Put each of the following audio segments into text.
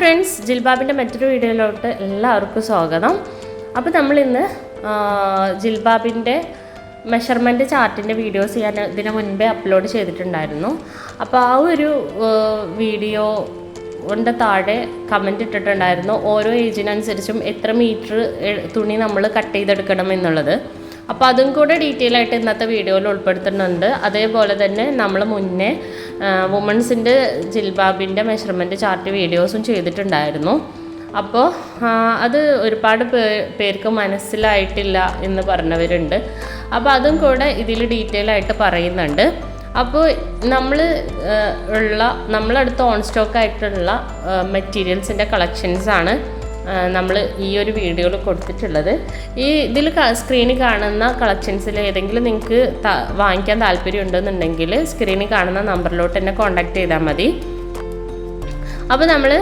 Friends ജിൽബാബിന്റെ മറ്റൊരു വീഡിയോയിലോട്ട് എല്ലാവർക്കും സ്വാഗതം. അപ്പോൾ നമ്മളിന്ന് ജിൽബാബിന്റെ മെഷർമെന്റ് ചാർട്ടിന്റെ വീഡിയോസ് ഞാൻ ഇതിന് മുൻപേ അപ്ലോഡ് ചെയ്തിട്ടുണ്ടായിരുന്നു. അപ്പോൾ ആ ഒരു വീഡിയോ ന്റെ താഴെ കമന്റ് ഇട്ടിട്ടുണ്ടായിരുന്നു. ഓരോ ഏജിനനുസരിച്ചും എത്ര മീറ്റർ തുണി നമ്മൾ കട്ട് ചെയ്തെടുക്കണം എന്നുള്ളത്. അപ്പോൾ അതും കൂടെ ഡീറ്റെയിൽ ആയിട്ട് ഇന്നത്തെ വീഡിയോയിൽ ഉൾപ്പെടുത്തുന്നുണ്ട്. അതേപോലെ തന്നെ നമ്മൾ മുന്നേ വുമൺസിന്റെ ജിൽബാബിന്റെ മെഷർമെന്റ് ചാർട്ട് വീഡിയോസും ചെയ്തിട്ടുണ്ടായിരുന്നു. അപ്പോൾ അത് ഒരുപാട് പേർക്ക് മനസ്സിലായിട്ടില്ല എന്ന് പറഞ്ഞവരുണ്ട്. അപ്പോൾ അതും കൂടെ ഇതിൽ ഡീറ്റെയിൽ ആയിട്ട് പറയുന്നുണ്ട്. അപ്പോൾ നമ്മൾ ഉള്ള നമ്മളടുത്ത് ഓൺ സ്റ്റോക്ക് ആയിട്ടുള്ള മെറ്റീരിയൽസിന്റെ കളക്ഷൻസാണ് നമ്മൾ ഈ ഒരു വീഡിയോയിൽ കൊടുത്തിട്ടുള്ളത്. ഈ ഇതിൽ സ്ക്രീനിൽ കാണുന്ന കളക്ഷൻസിൽ ഏതെങ്കിലും നിങ്ങൾക്ക് വാങ്ങിക്കാൻ താല്പര്യം ഉണ്ടെന്നുണ്ടെങ്കിൽ സ്ക്രീനിൽ കാണുന്ന നമ്പറിലോട്ട് എന്നെ കോൺടാക്ട് ചെയ്താൽ മതി. അപ്പോൾ നമ്മൾ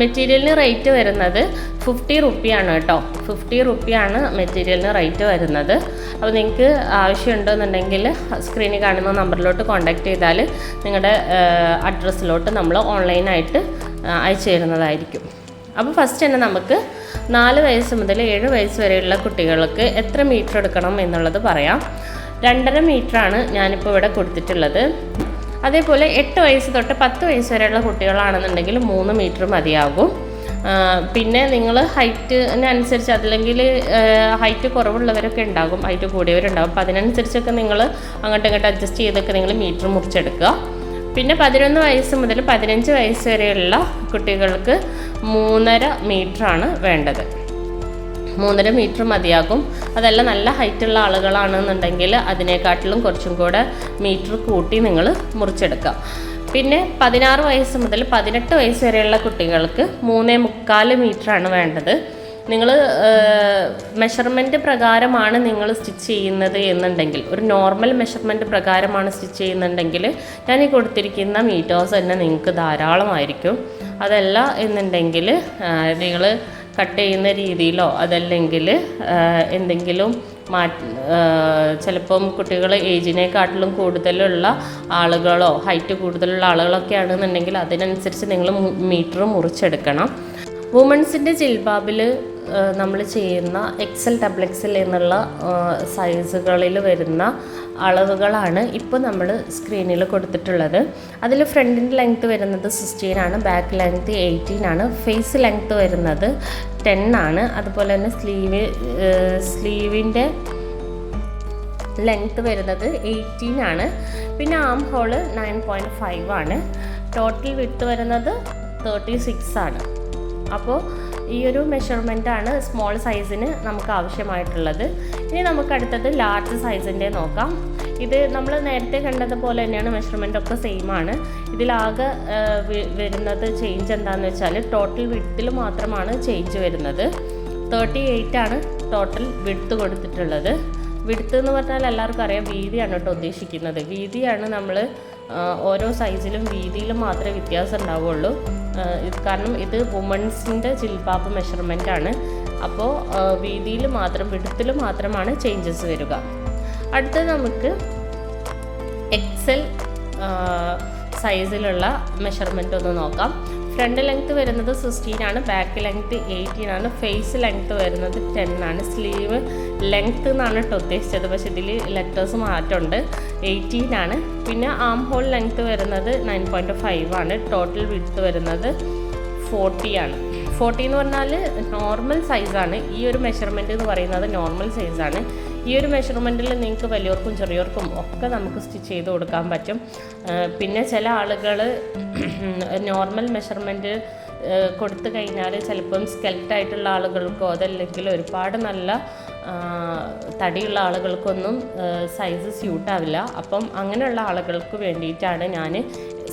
മെറ്റീരിയലിന് റേറ്റ് വരുന്നത് ഫിഫ്റ്റി റുപ്പിയാണ് കേട്ടോ. ഫിഫ്റ്റി റുപ്പിയാണ് മെറ്റീരിയലിന് റേറ്റ് വരുന്നത്. അപ്പോൾ നിങ്ങൾക്ക് ആവശ്യമുണ്ടെന്നുണ്ടെങ്കിൽ സ്ക്രീനിൽ കാണുന്ന നമ്പറിലോട്ട് കോൺടാക്ട് ചെയ്താൽ നിങ്ങളുടെ അഡ്രസ്സിലോട്ട് നമ്മൾ ഓൺലൈനായിട്ട് അയച്ചു തരുന്നതായിരിക്കും. അപ്പോൾ ഫസ്റ്റ് തന്നെ നമുക്ക് നാല് വയസ്സ് മുതൽ ഏഴ് വയസ്സ് വരെയുള്ള കുട്ടികൾക്ക് എത്ര മീറ്റർ എടുക്കണം എന്നുള്ളത് പറയാം. രണ്ടര മീറ്ററാണ് ഞാനിപ്പോൾ ഇവിടെ കൊടുത്തിട്ടുള്ളത്. അതേപോലെ എട്ട് വയസ്സ് തൊട്ട് പത്ത് വയസ്സ് വരെയുള്ള കുട്ടികളാണെന്നുണ്ടെങ്കിൽ മൂന്ന് മീറ്റർ മതിയാകും. പിന്നെ നിങ്ങൾ ഹൈറ്റിനനുസരിച്ച് അതല്ലെങ്കിൽ ഹൈറ്റ് കുറവുള്ളവരൊക്കെ ഉണ്ടാകും. ഹൈറ്റ് കൂടിയവരുണ്ടാകും. അപ്പോൾ അതിനനുസരിച്ചൊക്കെ നിങ്ങൾ അങ്ങോട്ടും ഇങ്ങോട്ടും അഡ്ജസ്റ്റ് ചെയ്തൊക്കെ നിങ്ങൾ മീറ്റർ മുറിച്ചെടുക്കുക. പിന്നെ പതിനൊന്ന് വയസ്സ് മുതൽ പതിനഞ്ച് വയസ്സ് വരെയുള്ള കുട്ടികൾക്ക് മൂന്നര മീറ്ററാണ് വേണ്ടത്. മൂന്നര മീറ്റർ മതിയാകും. അതല്ല നല്ല ഹൈറ്റുള്ള ആളുകളാണെന്നുണ്ടെങ്കിൽ അതിനെക്കാട്ടിലും കുറച്ചും കൂടെ മീറ്റർ കൂട്ടി നിങ്ങൾ മുറിച്ചെടുക്കുക. പിന്നെ പതിനാറ് വയസ്സ് മുതൽ പതിനെട്ട് വയസ്സ് വരെയുള്ള കുട്ടികൾക്ക് മൂന്നേ മുക്കാൽ മീറ്ററാണ് വേണ്ടത്. നിങ്ങൾ മെഷർമെന്റ് പ്രകാരമാണ് നിങ്ങൾ സ്റ്റിച്ച് ചെയ്യുന്നത് എന്നുണ്ടെങ്കിൽ ഒരു നോർമൽ മെഷർമെന്റ് പ്രകാരമാണ് സ്റ്റിച്ച് ചെയ്യുന്നുണ്ടെങ്കിൽ ഞാൻ ഈ കൊടുത്തിരിക്കുന്ന മീറ്റേഴ്സ് തന്നെ നിങ്ങൾക്ക് ധാരാളമായിരിക്കും. അതല്ല എന്നുണ്ടെങ്കിൽ നിങ്ങൾ കട്ട് ചെയ്യുന്ന രീതിയിലോ അതല്ലെങ്കിൽ എന്തെങ്കിലും മാറ്റി ചിലപ്പം കുട്ടികൾ ഏജിനെക്കാട്ടിലും കൂടുതലുള്ള ആളുകളോ ഹൈറ്റ് കൂടുതലുള്ള ആളുകളൊക്കെ ആണെന്നുണ്ടെങ്കിൽ അതിനനുസരിച്ച് നിങ്ങൾ മീറ്റർ മുറിച്ചെടുക്കണം. വുമൺസിന്റെ ജിൽബാബിൽ നമ്മൾ ചെയ്യുന്ന എക്സൽ ഡബിൾ എന്നുള്ള സൈസുകളിൽ വരുന്ന അളവുകളാണ് ഇപ്പോൾ നമ്മൾ സ്ക്രീനിൽ കൊടുത്തിട്ടുള്ളത്. അതിൽ ഫ്രണ്ടിന്റെ ലെങ്ത്ത് വരുന്നത് സിക്സ്റ്റീൻ ആണ് ബാക്ക് ലെങ്ത്ത് എയ്റ്റീൻ ആണ് ഫേസ് ലെങ്ത്ത് വരുന്നത് ടെൻ ആണ്. അതുപോലെ തന്നെ സ്ലീവ് സ്ലീവിന്റെ ലെങ്ത്ത് വരുന്നത് എയ്റ്റീൻ ആണ്. പിന്നെ arm hole nine point five ആണ്. ടോട്ടൽ വിട്ട് വരുന്നത് തേർട്ടി സിക്സ് ആണ്. അപ്പോൾ ഈ ഒരു മെഷർമെന്റ് ആണ് സ്മോൾ സൈസിന് നമുക്ക് ആവശ്യമായിട്ടുള്ളത്. ഇനി നമുക്ക് അടുത്തത് ലാർജ് സൈസിന്റെ നോക്കാം. ഇത് നമ്മൾ നേരത്തെ കണ്ടതുപോലെ തന്നെയാണ് മെഷർമെന്റ് ഒക്കെ സെയിം ആണ്. ഇതിലാകെ വരുന്നത് ചേഞ്ച് എന്താണെന്ന് വെച്ചാൽ ടോട്ടൽ വിട്ടിൽ മാത്രമാണ് ചേഞ്ച് വരുന്നത്. തേർട്ടി എയ്റ്റ് ആണ് ടോട്ടൽ വിടുത്ത് കൊടുത്തിട്ടുള്ളത്. വിടുത്ത് എന്ന് പറഞ്ഞാൽ എല്ലാവർക്കും അറിയാം വീതിയാണ് കേട്ടോ ഉദ്ദേശിക്കുന്നത്. വീതിയാണ് നമ്മൾ ഓരോ സൈസിലും വീതിയിലും മാത്രമേ വ്യത്യാസം ഉണ്ടാവുള്ളൂ. ഇത് കാരണം ഇത് വുമൺസിന്റെ ചിൽപാപ്പ് മെഷർമെന്റ് ആണ്. അപ്പോൾ വീതിയിൽ മാത്രം വിടുത്തിൽ മാത്രമാണ് ചേഞ്ചസ് വരിക. അടുത്തത് നമുക്ക് എക്സൽ സൈസിലുള്ള മെഷർമെന്റ് ഒന്ന് നോക്കാം. ഫ്രണ്ട് ലെങ്ത് വരുന്നത് സിക്സ്റ്റീൻ ആണ് ബാക്ക് ലെങ്ത് എയ്റ്റീൻ ആണ് ഫേസ് ലെങ്ത് വരുന്നത് ടെൻ ആണ് സ്ലീവ് ലെങ്ത്ത് എന്നാണ് കേട്ടോ ഉദ്ദേശിച്ചത്. പക്ഷേ ഇതിൽ ലെറ്റേഴ്സ് മാറ്റമുണ്ട്. എയ്റ്റീൻ ആണ്. പിന്നെ ആം ഹോൾ ലെങ്ത്ത് വരുന്നത് നയൻ പോയിന്റ് ഫൈവ് ആണ്. ടോട്ടൽ വിഡ്ത്ത് വരുന്നത് ഫോർട്ടി ആണ്. ഫോർട്ടി എന്ന് പറഞ്ഞാൽ നോർമൽ സൈസാണ് ഈ ഒരു മെഷർമെന്റ് എന്ന് പറയുന്നത് നോർമൽ സൈസാണ് ഈ ഒരു മെഷർമെന്റിൽ നിങ്ങൾക്ക് വലിയവർക്കും ചെറിയവർക്കും ഒക്കെ നമുക്ക് സ്റ്റിച്ച് ചെയ്ത് കൊടുക്കാൻ പറ്റും. പിന്നെ ചില ആളുകൾ നോർമൽ മെഷർമെന്റ് കൊടുത്തു കഴിഞ്ഞാൽ ചിലപ്പം സ്കെൽറ്റായിട്ടുള്ള ആളുകൾക്കോ അതല്ലെങ്കിൽ ഒരുപാട് നല്ല തടിയുള്ള ആളുകൾക്കൊന്നും സൈസ് സ്യൂട്ടാവില്ല അപ്പം അങ്ങനെയുള്ള ആളുകൾക്ക് വേണ്ടിയിട്ടാണ് ഞാൻ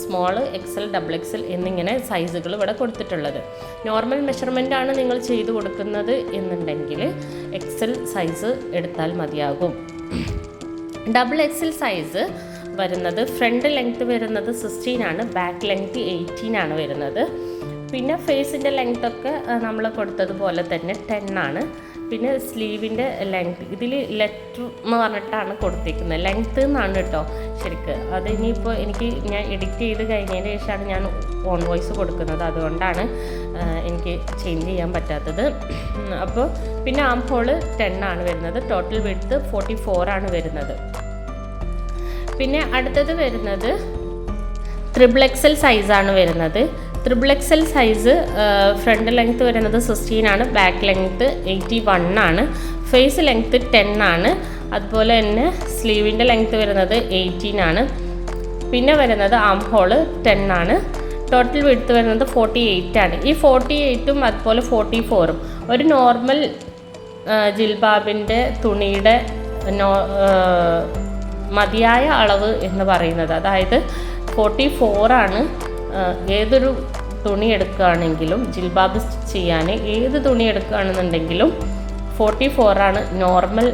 സ്മോൾ എക്സൽ ഡബിൾ എക്സൽ എന്നിങ്ങനെ സൈസുകൾ ഇവിടെ കൊടുത്തിട്ടുള്ളത്. നോർമൽ മെഷർമെന്റ് ആണ് നിങ്ങൾ ചെയ്തു കൊടുക്കുന്നത് എന്നുണ്ടെങ്കിൽ എക്സൽ സൈസ് എടുത്താൽ മതിയാകും. ഡബിൾ എക്സൽ സൈസ് വരുന്നത് ഫ്രണ്ട് ലെങ്ത്ത് വരുന്നത് സിക്സ്റ്റീൻ ആണ് ബാക്ക് ലെങ്ത്ത് എയ്റ്റീൻ ആണ് വരുന്നത്. പിന്നെ ഫേസിന്റെ ലെങ്ത് ഒക്കെ നമ്മൾ കൊടുത്തതുപോലെ തന്നെ ടെൻ ആണ്. പിന്നെ സ്ലീവിന്റെ ലെങ്ത് ഇതിൽ ലെറ്റർ എന്ന് പറഞ്ഞിട്ടാണ് കൊടുത്തിരിക്കുന്നത് ലെങ്ത്ത് എന്നാണ് കേട്ടോ ശരിക്ക്. അത് ഇനിയിപ്പോൾ എനിക്ക് ഞാൻ എഡിറ്റ് ചെയ്ത് കഴിഞ്ഞതിന് ശേഷമാണ് ഞാൻ ഓൺ വോയിസ് കൊടുക്കുന്നത്. അതുകൊണ്ടാണ് എനിക്ക് ചേഞ്ച് ചെയ്യാൻ പറ്റാത്തത്. അപ്പോൾ പിന്നെ ആം ഹോൾ ടെൻ ആണ് വരുന്നത്. ടോട്ടൽ വിഡ്ത്ത് ഫോർട്ടി ഫോർ ആണ് വരുന്നത്. പിന്നെ അടുത്തത് വരുന്നത് ത്രിബിൾ എക്സൽ സൈസാണ് വരുന്നത്. Triple XL size front length വരുന്നത് സിക്സ്റ്റീൻ ആണ് ബാക്ക് ലെങ്ത് എയ്റ്റി വൺ ആണ് ഫേസ് ലെങ്ത് ടെൻ ആണ് അതുപോലെ തന്നെ സ്ലീവിന്റെ ലെങ്ത് വരുന്നത് എയ്റ്റീൻ ആണ്. പിന്നെ വരുന്നത് ആം ഹോൾ ടെൻ ആണ് ടോട്ടൽ വിടുത്ത് വരുന്നത് ഫോർട്ടി എയ്റ്റ് ആണ്. ഈ ഫോർട്ടി എയ്റ്റും അതുപോലെ ഫോർട്ടി ഫോറും ഒരു നോർമൽ ജിൽബാബിന്റെ തുണിയുടെ നോ മതിയായ അളവ് എന്ന് പറയുന്നത്. അതായത് ഫോർട്ടി ഫോറാണ് ഏതൊരു തുണി എടുക്കുകയാണെങ്കിലും ജിൽബാബ് സ്റ്റിച്ച് ചെയ്യാൻ ഏത് തുണി എടുക്കുകയാണെന്നുണ്ടെങ്കിലും ഫോർട്ടി ഫോറാണ് നോർമൽ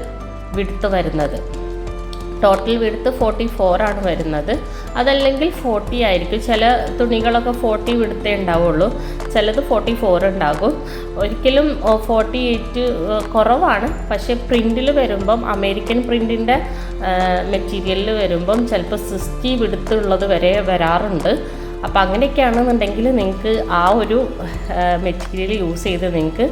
വിടുത്ത് വരുന്നത്. ടോട്ടൽ വിടുത്ത് ഫോർട്ടി ഫോറാണ് വരുന്നത്. അതല്ലെങ്കിൽ ഫോർട്ടി ആയിരിക്കും. ചില തുണികളൊക്കെ ഫോർട്ടി വിടുത്തേ ഉണ്ടാവുള്ളൂ. ചിലത് ഫോർട്ടി ഫോർ ഉണ്ടാകും. ഒരിക്കലും ഫോർട്ടി എയ്റ്റ് കുറവാണ്. പക്ഷേ പ്രിന്റിൽ വരുമ്പം അമേരിക്കൻ പ്രിന്റിന്റെ മെറ്റീരിയലിൽ വരുമ്പം ചിലപ്പോൾ സിക്സ്റ്റി വിടുത്തുള്ളത് വരെ വരാറുണ്ട്. അപ്പോൾ അങ്ങനെയൊക്കെയാണെന്നുണ്ടെങ്കിൽ നിങ്ങൾക്ക് ആ ഒരു മെറ്റീരിയൽ യൂസ് ചെയ്ത് നിങ്ങൾക്ക്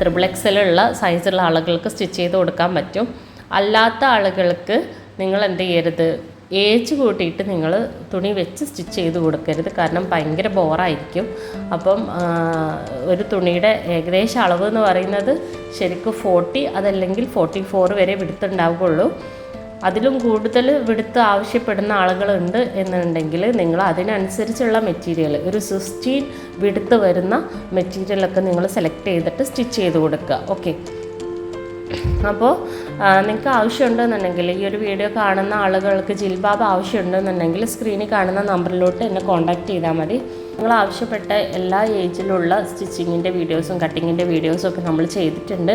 ത്രിബിൾ എക്സലുള്ള സൈസുള്ള ആളുകൾക്ക് സ്റ്റിച്ച് ചെയ്ത് കൊടുക്കാൻ പറ്റും. അല്ലാത്ത ആളുകൾക്ക് നിങ്ങൾ എന്ത് ചെയ്യരുത്? ഏജ് കൂട്ടിയിട്ട് നിങ്ങൾ തുണി വെച്ച് സ്റ്റിച്ച് ചെയ്ത് കൊടുക്കരുത്. കാരണം ഭയങ്കര ബോറായിരിക്കും. അപ്പം ഒരു തുണിയുടെ ഏകദേശം അളവ് എന്ന് പറയുന്നത് ശരിക്കും ഫോർട്ടി അതല്ലെങ്കിൽ ഫോർട്ടി ഫോർ വരെ വിടുത്തുണ്ടാവുകയുള്ളൂ. അതിലും കൂടുതൽ വിടുത്ത് ആവശ്യപ്പെടുന്ന ആളുകളുണ്ട് എന്നുണ്ടെങ്കിൽ നിങ്ങൾ അതിനനുസരിച്ചുള്ള മെറ്റീരിയൽ ഒരു സിസ്റ്റീൻ വിടുത്ത് വരുന്ന മെറ്റീരിയലൊക്കെ നിങ്ങൾ സെലക്ട് ചെയ്തിട്ട് സ്റ്റിച്ച് ചെയ്ത് കൊടുക്കുക. ഓക്കെ അപ്പോൾ നിങ്ങൾക്ക് ആവശ്യമുണ്ടെന്നുണ്ടെങ്കിൽ ഈ ഒരു വീഡിയോ കാണുന്ന ആളുകൾക്ക് ജിൽബാബ് ആവശ്യമുണ്ടെന്നുണ്ടെങ്കിൽ സ്ക്രീനിൽ കാണുന്ന നമ്പറിലോട്ട് എന്നെ കോൺടാക്ട് ചെയ്താൽ മതി. നിങ്ങൾ ആവശ്യപ്പെട്ട എല്ലാ ഏജിലുള്ള സ്റ്റിച്ചിങ്ങിന്റെ വീഡിയോസും കട്ടിങ്ങിന്റെ വീഡിയോസും ഒക്കെ നമ്മൾ ചെയ്തിട്ടുണ്ട്.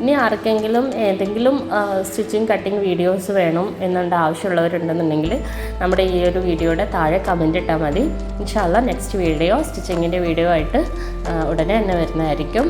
ഇനി ആർക്കെങ്കിലും ഏതെങ്കിലും സ്റ്റിച്ചിങ് കട്ടിങ് വീഡിയോസ് വേണം എന്നുണ്ട് ആവശ്യമുള്ളവരുണ്ടെന്നുണ്ടെങ്കിൽ നമ്മുടെ ഈ ഒരു വീഡിയോയുടെ താഴെ കമന്റ് ഇട്ടാൽ മതി. ഇൻഷാല്ല നെക്സ്റ്റ് വീഡിയോ സ്റ്റിച്ചിങ്ങിന്റെ വീഡിയോ ആയിട്ട് ഉടനെ തന്നെ വരുന്നതായിരിക്കും.